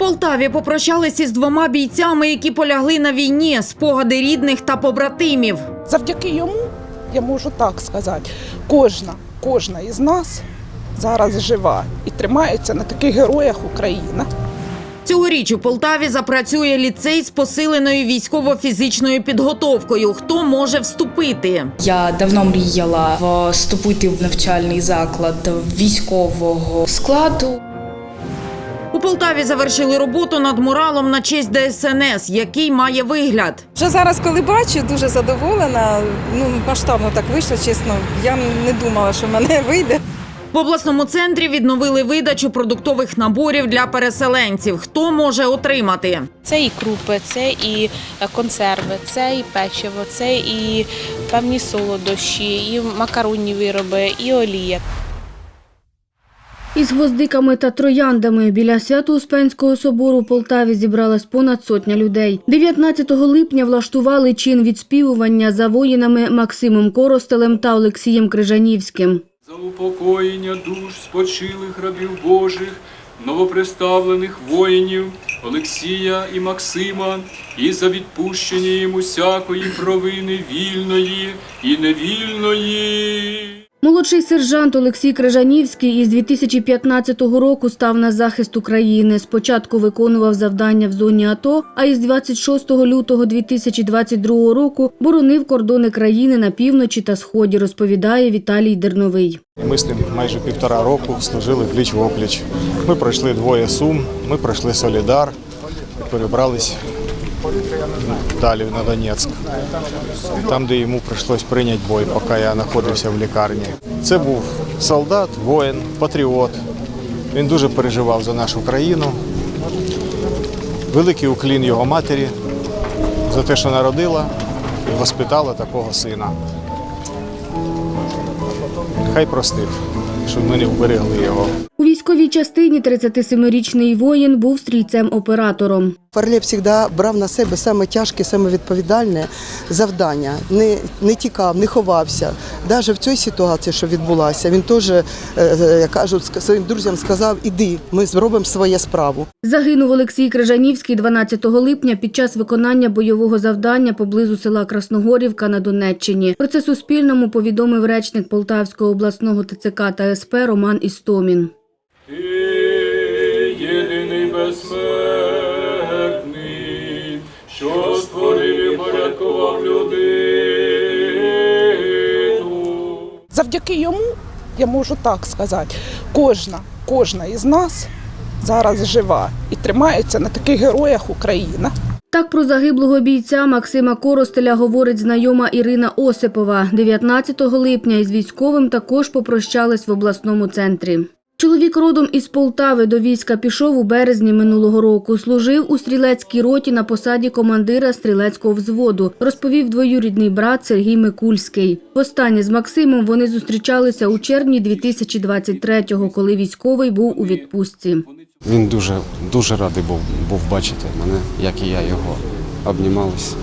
Полтаві попрощалися з двома бійцями, які полягли на війні, спогади рідних та побратимів. Завдяки йому, я можу так сказати, кожна, кожна із нас зараз жива і тримається на таких героях України. Цьогоріч у Полтаві запрацює ліцей з посиленою військово-фізичною підготовкою. Хто може вступити? Я давно мріяла вступити в навчальний заклад військового складу. У Полтаві завершили роботу над муралом на честь ДСНС, який має вигляд. Вже зараз, коли бачу, дуже задоволена. Ну масштабно так вийшло. Чесно, я не думала, що в мене вийде. В обласному центрі відновили видачу продуктових наборів для переселенців. Хто може отримати? Це і крупи, це і е, консерви, це і печиво, це і певні солодощі, і макаронні вироби, і олія. Із гвоздиками та трояндами біля Свято-Успенського собору у Полтаві зібралась понад сотня людей. 19 липня влаштували чин відспівування за воїнами Максимом Коростелем та Олексієм Крижанівським. За упокоєння душ спочилих рабів Божих, новоприставлених воїнів Олексія і Максима, і за відпущення їм усякої провини вільної і невільної. Молодший сержант Олексій Крижанівський із 2015 року став на захист України. Спочатку виконував завдання в зоні АТО, а із 26 лютого 2022 року боронив кордони країни на півночі та сході, розповідає Віталій Дерновий. Ми з ним майже півтора року служили пліч в опліч. Ми пройшли двоє сум, ми пройшли Солідар перебрались далі на Донецьк, там, де йому прийшлось прийняти бой, поки я знаходився в лікарні. Це був солдат, воїн, патріот. Він дуже переживав за нашу країну. Великий уклін його матері за те, що народила і воспитала такого сина. Хай простив, щоб ми не вберегли його. У військовій частині 37-річний воїн був стрільцем-оператором. Фарлє завжди брав на себе саме тяжке, саме відповідальне завдання. Не, не тікав, не ховався. Навіть в цій ситуації, що відбулася, він теж, е, е, як кажуть, своїм друзям сказав: іди, ми зробимо своє справу. Загинув Олексій Крижанівський 12 липня під час виконання бойового завдання поблизу села Красногорівка на Донеччині. Про це Суспільному повідомив речник Полтавського обласного ТЦК та СП Роман Істомін. Завдяки йому, я можу так сказати, кожна, кожна із нас зараз жива і тримається на таких героях Україна. Так про загиблого бійця Максима Коростеля говорить знайома Ірина Осипова. 19 липня із військовим також попрощались в обласному центрі. Чоловік родом із Полтави до війська пішов у березні минулого року. Служив у стрілецькій роті на посаді командира стрілецького взводу, розповів двоюрідний брат Сергій Микульський. Востаннє з Максимом вони зустрічалися у червні 2023-го, коли військовий був у відпустці. Він дуже, дуже радий був, був бачити мене, як і я його. Обнімались,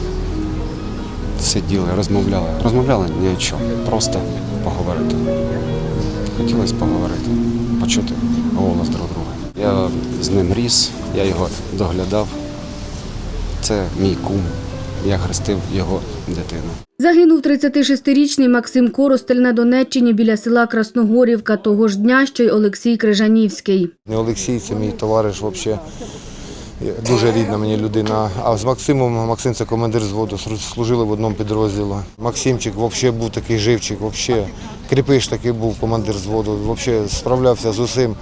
сиділи, розмовляли. Розмовляли ні о чому, просто поговорити. Хотілося поговорити, почути голос друг друга. Я з ним ріс, я його доглядав. Це мій кум. Я хрестив його дитину. Загинув 36-річний Максим Коростель на Донеччині біля села Красногорівка того ж дня, що й Олексій Крижанівський. Не Олексій, це мій товариш, взагалі дуже рідна мені людина. А з Максимом, Максим це командир зводу, служили в одному підрозділі. Максимчик взагалі був такий живчик, взагалі кріпиш такий був командир зводу, взагалі справлявся з усім.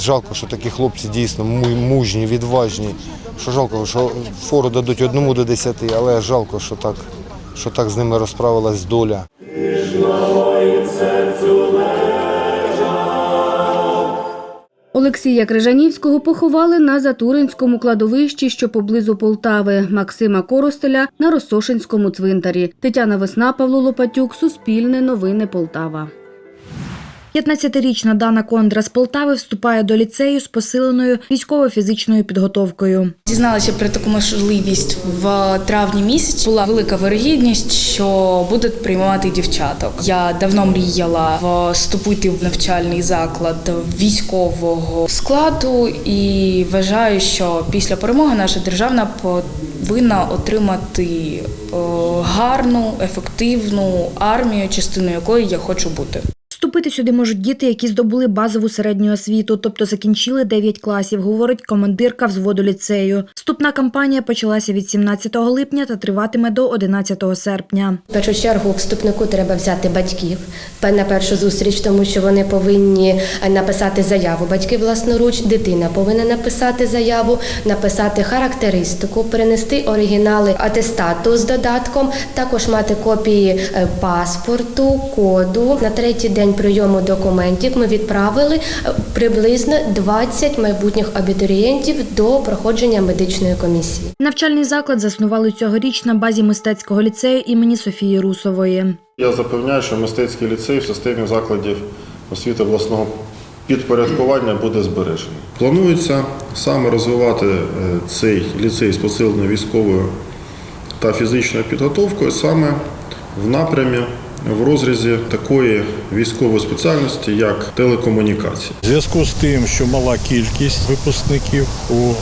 Жалко, що такі хлопці дійсно мужні, відважні. Що жалко, що фору дадуть одному до десяти, але жалко, що так, що так з ними розправилась доля. Олексія Крижанівського поховали на Затуринському кладовищі, що поблизу Полтави, Максима Коростеля на Росошинському цвинтарі. Тетяна Весна, Павло Лопатюк, Суспільне новини Полтава. 15-річна Дана Кондра з Полтави вступає до ліцею з посиленою військово-фізичною підготовкою. Дізналася про таку можливість в травні місяці. Була велика вирогідність, що будуть приймати дівчаток. Я давно мріяла вступити в навчальний заклад військового складу і вважаю, що після перемоги наша державна повинна отримати е, гарну, ефективну армію, частиною якої я хочу бути. Вступити сюди можуть діти, які здобули базову середню освіту, тобто закінчили 9 класів, говорить командирка взводу ліцею. Вступна кампанія почалася від 17 липня та триватиме до 11 серпня. В першу чергу вступнику треба взяти батьків на першу зустріч, тому що вони повинні написати заяву. Батьки власноруч, дитина повинна написати заяву, написати характеристику, перенести оригінали атестату з додатком, також мати копії е, паспорту, коду. На третій день прийому документів ми відправили е, приблизно 20 майбутніх абітурієнтів до проходження медичної комісії. Навчальний заклад заснували цьогоріч на базі мистецького ліцею імені Софії Русової. Я запевняю, що мистецький ліцей в системі закладів освіти обласного підпорядкування буде збережений. Планується саме розвивати е, цей ліцей з посиленою військовою та фізичною підготовкою саме в напрямі в розрізі такої військової спеціальності, як телекомунікації. В зв'язку з тим, що мала кількість випускників у е,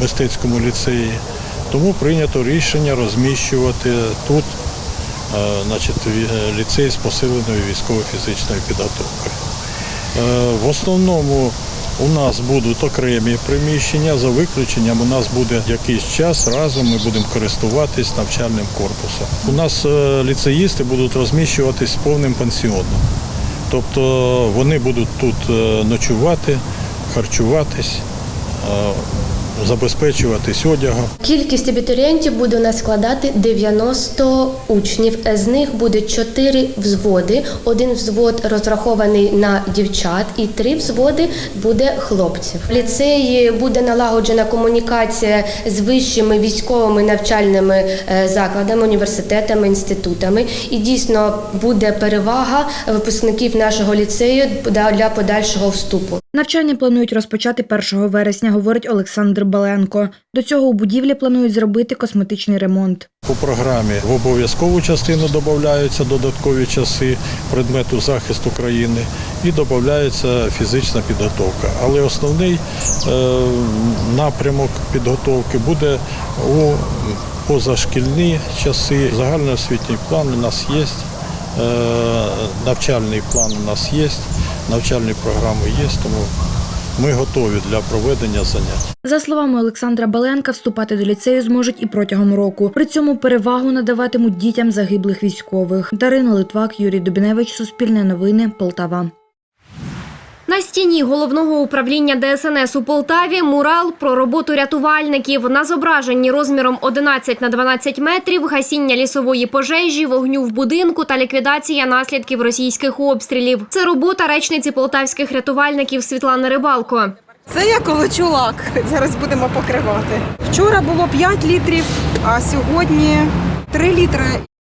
мистецькому ліцеї, тому прийнято рішення розміщувати тут е, значить, е, ліцей з посиленою військово-фізичною підготовкою. В основному у нас будуть окремі приміщення, за виключенням у нас буде якийсь час разом ми будемо користуватись навчальним корпусом. У нас е, ліцеїсти будуть розміщуватись з повним пансіоном. Тобто вони будуть тут е, ночувати, харчуватись, е, забезпечуватись одягом. Кількість абітурієнтів буде у нас складати 90 учнів. З них буде 4 взводи. Один взвод розрахований на дівчат, і три взводи буде хлопців. В ліцеї буде налагоджена комунікація з вищими військовими навчальними е, закладами, університетами, інститутами. І дійсно буде перевага випускників нашого ліцею для подальшого вступу. Навчання планують розпочати 1 вересня, говорить Олександр Баленко. До цього у будівлі планують зробити косметичний ремонт. По програмі в обов'язкову частину додаються додаткові часи предмету захисту країни і додається фізична підготовка. Але основний е, напрямок підготовки буде у позашкільні часи. Загальноосвітній план у нас є, е, навчальний план у нас є, навчальні програми є, тому ми готові для проведення занять. За словами Олександра Баленка, вступати до ліцею зможуть і протягом року. При цьому перевагу надаватимуть дітям загиблих військових. Дарина Литвак, Юрій Дубіневич, Суспільне новини, Полтава. На стіні головного управління ДСНС у Полтаві мурал про роботу рятувальників. На зображенні розміром 11 на 12 метрів гасіння лісової пожежі, вогню в будинку та ліквідація наслідків російських обстрілів. Це робота речниці полтавських рятувальників Світлани Рибалко. Це я колочу лак. Зараз будемо покривати. Вчора було 5 літрів, а сьогодні 3 літри.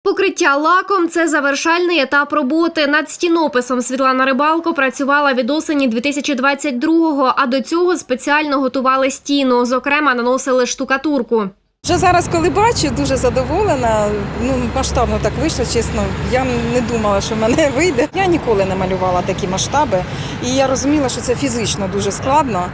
Покриття лаком це завершальний етап роботи. Над стінописом Світлана Рибалко працювала від осені 2022-го, а до цього спеціально готували стіну. Зокрема, наносили штукатурку. Вже зараз, коли бачу, дуже задоволена. Ну масштабно так вийшло, чесно. Я не думала, що в мене вийде. Я ніколи не малювала такі масштаби, і я розуміла, що це фізично дуже складно.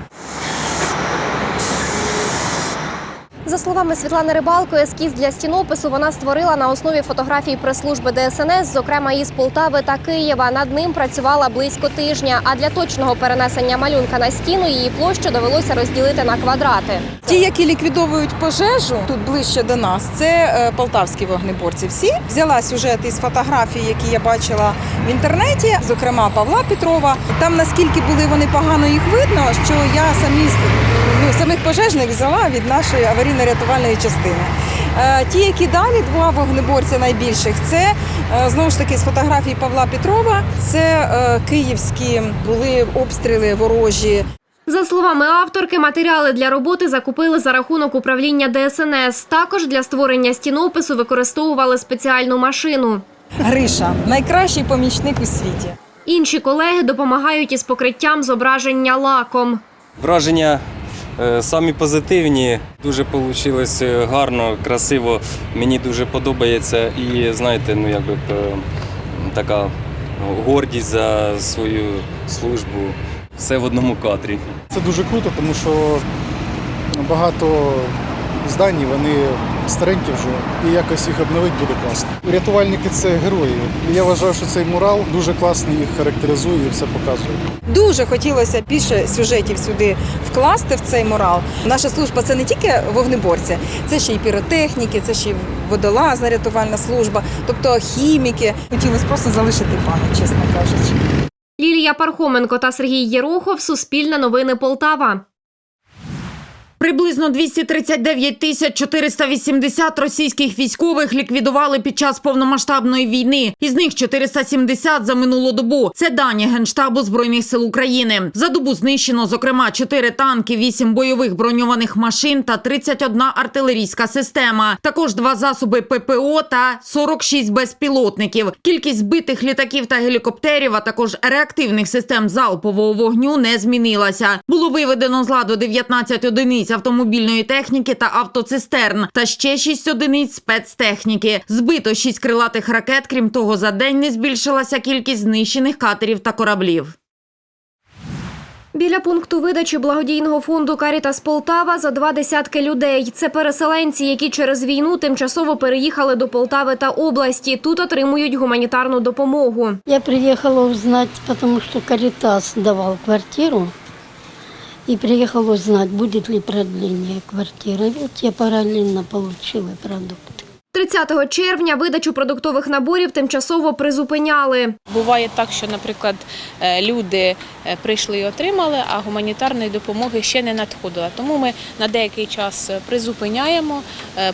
За словами Світлани Рибалко, ескіз для стінопису вона створила на основі фотографій прес-служби ДСНС, зокрема із Полтави та Києва. Над ним працювала близько тижня. А для точного перенесення малюнка на стіну її площу довелося розділити на квадрати. Ті, які ліквідовують пожежу тут ближче до нас, це е, полтавські вогнеборці. Всі взяла сюжет із фотографій, які я бачила в інтернеті, зокрема Павла Петрова. Там наскільки були вони погано їх видно, що я самі ну, самих пожежних взяла від нашої аварійно-рятувальної частини. Е, Ті, які далі, два вогнеборця найбільших, це е, знову ж таки з фотографій Павла Петрова. Це е, київські були обстріли ворожі. За словами авторки, матеріали для роботи закупили за рахунок управління ДСНС. Також для створення стінопису використовували спеціальну машину. Гриша найкращий помічник у світі. Інші колеги допомагають із покриттям зображення лаком. Враження самі позитивні. Дуже вийшло гарно, красиво. Мені дуже подобається. І знаєте, ну якби е, така гордість за свою службу. Все в одному кадрі. Це дуже круто, тому що багато здані, вони старенькі вже, і якось їх обновити буде класно. Рятувальники це герої. І я вважаю, що цей мурал дуже класно їх характеризує і все показує. Дуже хотілося більше сюжетів сюди вкласти в цей мурал. Наша служба це не тільки вогнеборці, це ще й піротехніки, це ще й водолазна рятувальна служба, тобто хіміки. Хотілося просто залишити пам'ять, чесно кажучи. Лілія Пархоменко та Сергій Єрохов. Суспільне новини Полтава. Приблизно 239 тисяч 480 російських військових ліквідували під час повномасштабної війни. Із них 470 за минулу добу. Це дані Генштабу Збройних сил України. За добу знищено, зокрема, 4 танки, 8 бойових броньованих машин та 31 артилерійська система. Також два засоби ППО та 46 безпілотників. Кількість збитих літаків та гелікоптерів, а також реактивних систем залпового вогню не змінилася. Було виведено з ладу 19 одиниць автомобільної техніки та автоцистерн, та ще 6 одиниць спецтехніки. Збито 6 крилатих ракет. Крім того, за день не збільшилася кількість знищених катерів та кораблів. Біля пункту видачі благодійного фонду Карітас Полтава за два десятки людей. Це переселенці, які через війну тимчасово переїхали до Полтави та області. Тут отримують гуманітарну допомогу. Я приехала узнать, потому что Каритас давал квартиру. И приехала узнать, будет ли продление квартиры. Вот я параллельно получила продукты. 30 червня видачу продуктових наборів тимчасово призупиняли. Буває так, що, наприклад, е, люди е, прийшли і отримали, а гуманітарної допомоги ще не надходило. Тому ми на деякий час е, призупиняємо,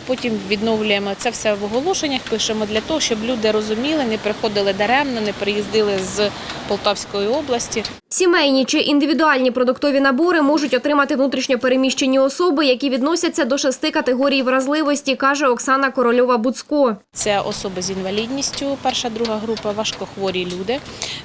потім відновлюємо це все в оголошеннях. Пишемо для того, щоб люди розуміли, не приходили даремно, не приїздили з Полтавської області. Сімейні чи індивідуальні продуктові набори можуть отримати внутрішньо переміщені особи, які відносяться до шести категорій вразливості, каже Оксана Корольова-Буцко. Це особи з інвалідністю, перша, друга група, важкохворі люди,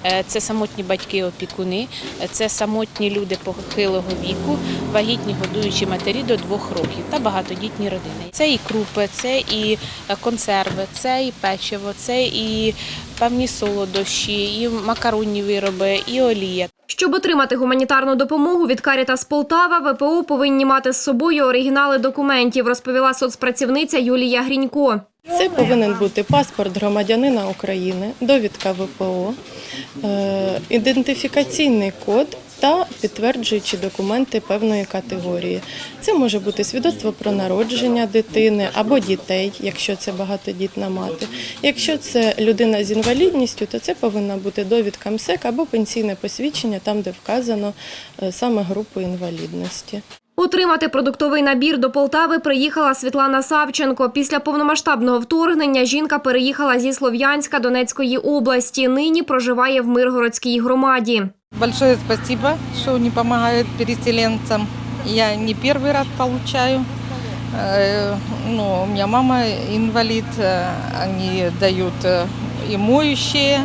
Е, це самотні батьки-опікуни, е, це самотні люди похилого віку, вагітні годуючі матері до двох років та багатодітні родини. Це і крупи, це і е, консерви, це і печиво, це і певні солодощі, і макаронні вироби, і олія. Щоб отримати гуманітарну допомогу від Карітас Полтава, ВПО повинні мати з собою оригінали документів, розповіла соцпрацівниця Юлія Грінько. Це повинен бути паспорт громадянина України, довідка ВПО, е, ідентифікаційний код та підтверджуючі документи певної категорії. Це може бути свідоцтво про народження дитини або дітей, якщо це багатодітна мати. Якщо це людина з інвалідністю, то це повинна бути довідка МСЕК або пенсійне посвідчення, там де вказано е, саме групу інвалідності. Отримати продуктовий набір до Полтави приїхала Світлана Савченко. Після повномасштабного вторгнення жінка переїхала зі Слов'янська Донецької області. Нині проживає в Миргородській громаді. Большое спасибо, что они помогают переселенцам. Я не первый раз получаю. Э, Ну, у меня мама инвалид, э, они дают э, и моющие,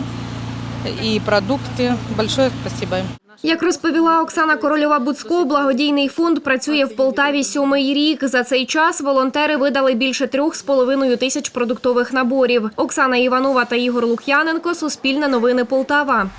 и продукты. Большое спасибо им. Як розповіла Оксана Корольова-Буцко, благодійний фонд працює в Полтаві сьомий рік. За цей час волонтери видали більше трьох з половиною тисяч продуктових наборів. Оксана Іванова та Ігор Лук'яненко. Суспільне новини Полтава.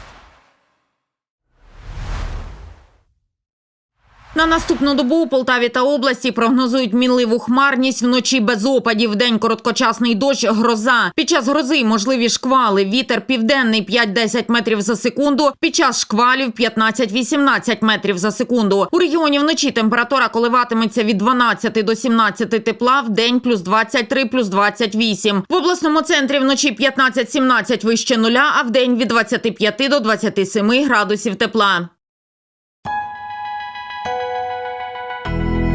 На наступну добу у Полтаві та області прогнозують мінливу хмарність вночі без опадів. Вдень короткочасний дощ, гроза. Під час грози можливі шквали. Вітер південний 5-10 метрів за секунду. Під час шквалів 15-18 метрів за секунду. У регіоні вночі температура коливатиметься від 12 до 17 тепла. В день плюс 23, плюс 28. В обласному центрі вночі 15-17 вище нуля, а в день від 25 до 27 градусів тепла.